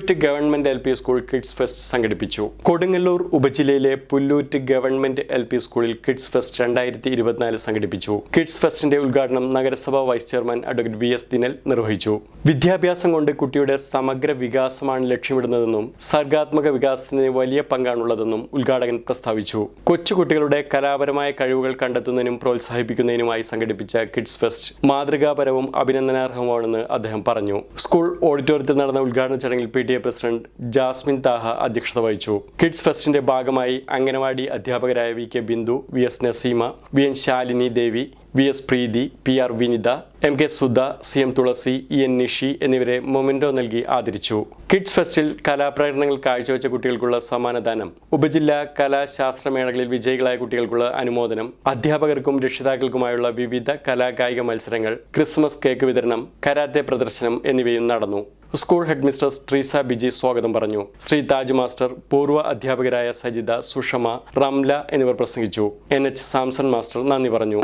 Pullut government L P school kids fest സംഘടിപ്പിച്ചു. കൊടുങ്ങല്ലൂർ ഉപജില്ലയിലെ Pullut government L P സ്കൂളിൽ kids fest രണ്ടായിരത്തി ഇരുപത്തിനാല് സംഘടിപ്പിച്ചു. കിഡ്സ് ഫെസ്റ്റിന്റെ ഉദ്ഘാടനം നഗരസഭാ vice chairman advocate V S Dinal നിർവഹിച്ചു. വിദ്യാഭ്യാസം കൊണ്ട് കുട്ടിയുടെ സമഗ്ര വികാസമാണ് ലക്ഷ്യമിടുന്നതെന്നും സർഗാത്മക വികാസത്തിന് വലിയ പങ്കാണുള്ളതെന്നും ഉദ്ഘാടകൻ പ്രസ്താവിച്ചു. കൊച്ചുകുട്ടികളുടെ കലാപരമായ കഴിവുകൾ കണ്ടെത്തുന്നതിനും പ്രോത്സാഹിപ്പിക്കുന്നതിനുമായി സംഘടിപ്പിച്ച കിഡ്സ് ഫെസ്റ്റ് മാതൃകാപരവും അഭിനന്ദനാർഹവുമാണെന്ന് അദ്ദേഹം പറഞ്ഞു. സ്കൂൾ ഓഡിറ്റോറിയത്തിൽ നടന്ന ഉദ്ഘാടന ചടങ്ങിൽ P. T A president Jasmine Thaha അധ്യക്ഷത വഹിച്ചു. കിഡ്സ് ഫെസ്റ്റിന്റെ ഭാഗമായി അംഗനവാടി അധ്യാപകരായ V K Bindu V S Naseema V N Shalini Devi V S Preethi P R Vinitha M K Sudha C M Thulasi E N Nishi എന്നിവരെ memento നൽകി ആദരിച്ചു. Kids ഫെസ്റ്റിൽ കലാപ്രകടനങ്ങൾ കാഴ്ചവെച്ച കുട്ടികൾക്കുള്ള സമ്മാനദാനം ഉപജില്ലാ കലാശാസ്ത്രമേളകളിൽ വിജയികളായ കുട്ടികൾക്കുള്ള അനുമോദനം അധ്യാപകർക്കും രക്ഷിതാക്കൾക്കുമായുള്ള വിവിധ കലാകായിക മത്സരങ്ങൾ ക്രിസ്മസ് കേക്ക് വിതരണം കരാത്തെ പ്രദർശനം എന്നിവയും നടന്നു. School head mister Treesa Biji സ്വാഗതം പറഞ്ഞു. ശ്രീ താജ് മാസ്റ്റർ പൂർവ അധ്യാപകരായ സജിത സുഷമ റംല എന്നിവർ പ്രസംഗിച്ചു. എൻ എച്ച് സാംസൺ മാസ്റ്റർ നന്ദി പറഞ്ഞു.